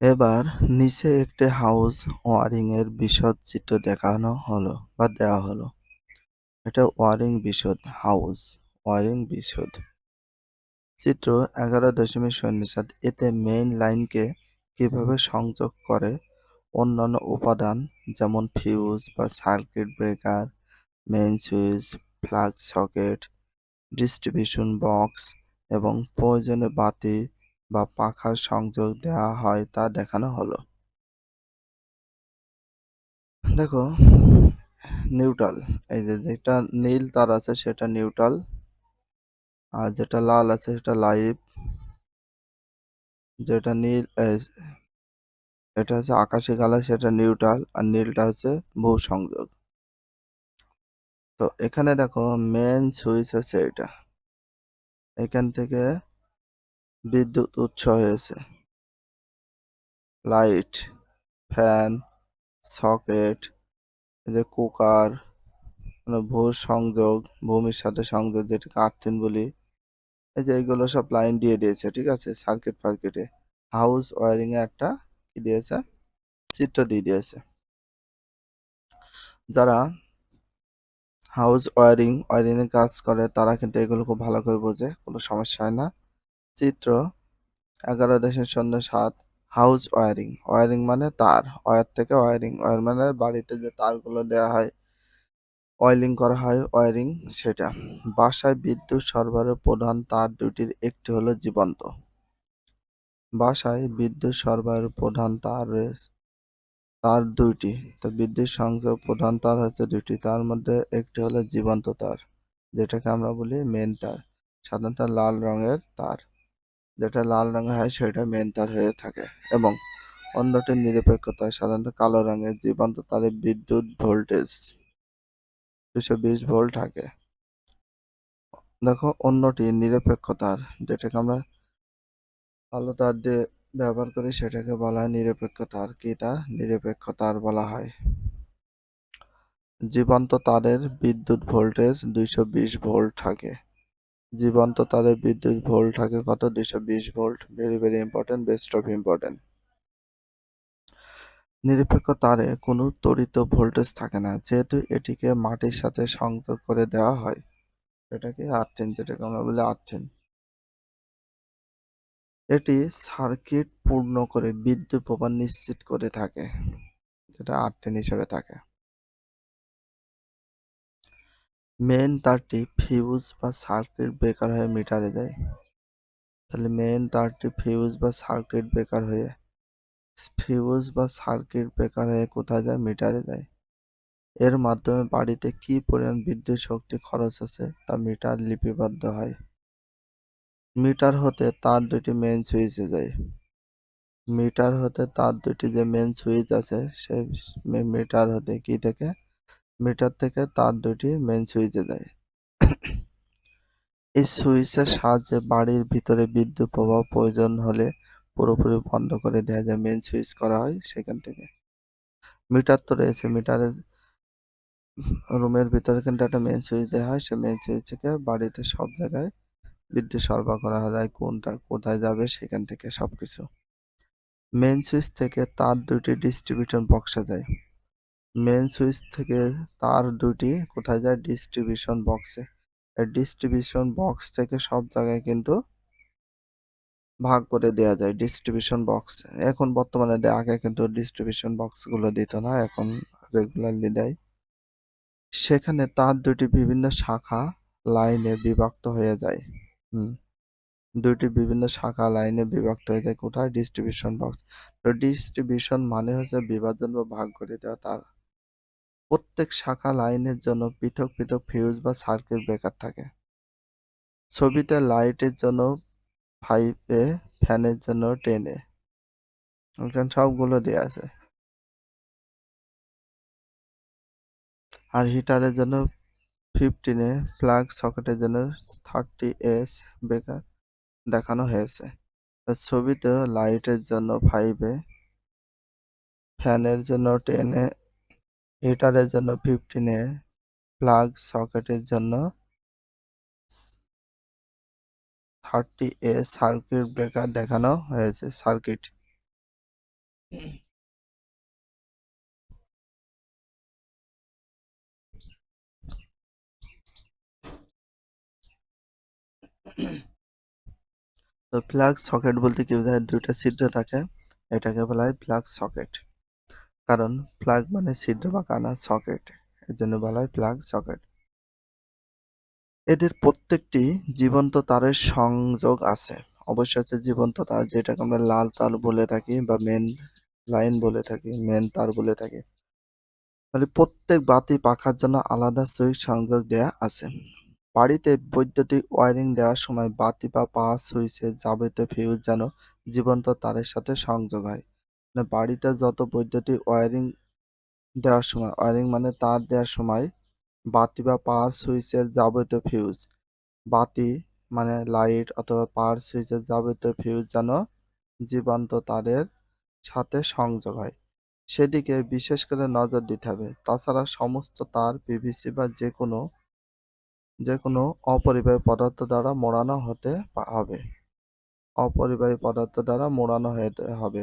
এবার নিচে একটি হাউস ওয়ারিং এর বিশদ চিত্র দেখানো হলো বা দেওয়া হলো। এটা ওয়ারিং বিশদ হাউস ওয়ারিং বিশদ। চিত্র এগারো দশমিক শূন্য সাত, এতে মেইন লাইনকে কীভাবে সংযোগ করে অন্যান্য উপাদান যেমন ফিউজ বা circuit breaker main switch plug socket distribution box এবং প্রয়োজনে বাতি বা পাখার সংযোগ দেওয়া হয় তা দেখানো হলো। দেখো নিউট্রাল এই যে যেটা নীল তার আছে সেটা নিউট্রাল আর যেটা লাল আছে সেটা লাইভ যেটা নীল এটা হচ্ছে আকাশি কালার, সেটা নিউট্রাল আর নীলটা হচ্ছে বহু সংযোগ। তো এখানে দেখো মেন সুইচ হচ্ছে এটা। এখান থেকে বিদ্যুৎ উৎস হয়েছে। লাইট, ফ্যান, সকেট যে কুকার মানে ভূ সংযোগ, ভূমির সাথে সংযোগ যেটাকে আর্থিন বলি, এই যে এইগুলো সব লাইন দিয়ে দিয়েছে, ঠিক আছে? সার্কিট ফার্কিটে। হাউস ওয়ারিং এ একটা কি দিয়েছে? চিত্র দিয়ে দিয়েছে। যারা হাউস ওয়ারিং ওয়ারিংয়ে কাজ করে, তারা কিন্তু এগুলো খুব ভালো করে বোঝে, কোনো সমস্যা হয় না। চিত্র, এগারো দশমিক শূন্য সাত হাউস ওয়ারিং ওয়ারিং মানে তার ওয়ার থেকে ওয়ারিং ওয়ার মানে বাড়িতে যে তারগুলো দেওয়া হয় অয়েলিং করা হয় ওয়ারিং সেটা। বাসায় বিদ্যুৎ সরবরাহের প্রধান তার দুটির একটি হলো জীবন্ত। বাসায় বিদ্যুৎ সরবরাহের প্রধান তার রয়েছে, তার দুইটি। তো বিদ্যুৎ সংযোগ প্রধান তার হচ্ছে দুইটি। তার মধ্যে একটি হলো জীবন্ত তার, যেটাকে আমরা বলি মেন তার। সাধারণত লাল রঙের তার। যেটা লাল রঙের হয় সেটা মেন তার হয়ে থাকে এবং অন্যটি নিরপেক্ষ তার সাধারণত কালো রঙের জীবন্ত তারে বিদ্যুৎ ভোল্টেজ দুশো বিশ ভোল্ট থাকে। দেখো, অন্যটি নিরপেক্ষ তার যেটাকে আমরা কালো তার দিয়ে ব্যবহার করি সেটাকে বলা হয় নিরপেক্ষ তার কি তার নিরপেক্ষ তার বলা হয়। জীবন্ত তারের বিদ্যুৎ ভোল্টেজ দুইশো বিশ ভোল্ট থাকে। জীবন্ত তারে বিদ্যুৎ ভোল্ট থাকে কত দুইশো বিশ volt very very important best of important নিরপেক্ষ তারে কোনো তড়িৎ ভোল্টেজ থাকে না, যেহেতু এটিকে মাটির সাথে সংযোগ করে দেওয়া হয়। এটাকে আর্থিন, যেটাকে আমরা বলি আর্থিন। এটি সার্কিট পূর্ণ করে বিদ্যুৎ প্রবাহ নিশ্চিত করে থাকে, যেটা আর্থিন হিসেবে থাকে। মেন তারটি ফিউজ বা সার্কিট ব্রেকার হয়ে মিটারে দেয়। তাহলে মেন তারটি ফিউজ বা সার্কিট ব্রেকার হয়ে ফিউজ বা সার্কিট ব্রেকার হয়ে কোথায় যায়? মিটারে দেয়। এর মাধ্যমে বাড়িতে কি পরিমাণ বিদ্যুৎ শক্তি খরচ আছে তা মিটার লিপিবদ্ধ হয়। মিটার হতে তার দুটি মেন সুইচে যায়। মিটার হতে তার দুটি যে মেন সুইচ আছে সেই মিটার হতে কি থেকে? মিটার থেকে তার দুটি মেন সুইচে যায়। এই সুইচের সাহায্যে বাড়ির ভিতরে বিদ্যুৎ প্রবাহ প্রয়োজন হলে পুরোপুরি বন্ধ করে দেওয়া যায় মেন সুইচ করা হয় সেখান থেকে। মিটার তো রয়েছে, মিটারের রুমের ভিতরে কিন্তু একটা মেন সুইচ দেওয়া হয়, সেই মেন সুইচ থেকে বাড়িতে সব জায়গায় বিদ্যুৎ সরবরাহ করা যায় কোনটা কোথায় যাবে সেখান থেকে সবকিছু। মেন সুইচ থেকে তার দুটি ডিস্ট্রিবিউশন বক্সে যায়। মেন সুইচ থেকে তার দুটি কোথায় যায়? ডিস্ট্রিবিউশন বক্সে ডিস্ট্রিবিউশন বক্স থেকে সব জায়গায় কিন্তু ভাগ করে দেওয়া যায় ডিস্ট্রিবিউশন বক্স এখন বর্তমানে আগে কিন্তু ডিস্ট্রিবিউশন বক্সগুলো দিত না, এখন রেগুলারলি দেয়। সেখানে তার দুটি বিভিন্ন শাখা লাইনে বিভক্ত হয়ে যায়। হুম। দুইটি বিভিন্ন শাখা লাইনে বিভক্ত হয়ে যায় কোথায়? ডিস্ট্রিবিউশন বক্স তো ডিস্ট্রিবিউশন মানে হচ্ছে বিভাজন বা ভাগ করে দেওয়া তার প্রত্যেক শাখা লাইনের জন্য পৃথক পৃথক ফিউজ বা সার্কিট ব্রেকার থাকে। ছবিতে লাইটের জন্য ফাইভে ফ্যানের জন্য টেনে। এখানে সবগুলো দেওয়া আছে। আর হিটারের জন্য ফিফটিনে প্লাগ সকেটের জন্য থার্টি এস বেকার দেখানো হয়েছে। ছবিতে লাইটের জন্য ফাইভে ফ্যানের জন্য টেনে হিটারের জন্য ফিফটিনে প্লাগ সকেটের জন্য থার্টি এ সার্কিট ব্রেকার দেখানো হয়েছে সার্কিট তো প্লাগ সকেট বলতে কি বোঝায়? দুইটা ছিদ্র থাকে, এটাকে বলা হয় প্লাগ সকেট কারণ প্লাগ মানে ছিদ্র বা কানা সকেট এর জন্য বলা হয় প্লাগ সকেট এদের প্রত্যেকটি জীবন্ত তারের সংযোগ আছে। অবশ্যই আছে জীবন্ত তার যেটাকে আমরা লাল তার বলে থাকি বা মেন লাইন বলে থাকি মেন তার বলে থাকি। তাহলে প্রত্যেক বাতি পাখার জন্য আলাদা সুইচ সংযোগ দেয়া আছে। বাড়িতে বৈদ্যুতিক ওয়ারিং দেওয়ার সময় বাতি বা পাওয়ার সুইচের যাবতীয় ফিউজ যেন জীবন্ত তারের সাথে সংযোগ হয়। বাড়িতে যত বৈদ্যুতিক ওয়ারিং দেওয়ার সময়, ওয়ারিং মানে তার দেওয়ার সময় বাতি বা পাওয়ার সুইচের যাবতীয় ফিউজ বাতি মানে লাইট অথবা পাওয়ার সুইচের যাবতীয় ফিউজ যেন জীবন্ত তারের সাথে সংযোগ হয়। সেদিকে বিশেষ করে নজর দিতে হবে। তাছাড়া সমস্ত তার পিভিসি বা যে কোনো যে কোনো অপরিবাহী পদার্থ দ্বারা মোড়ানো হতে হবে। অপরিবাহী পদার্থ দ্বারা মোড়ানো হতে হবে।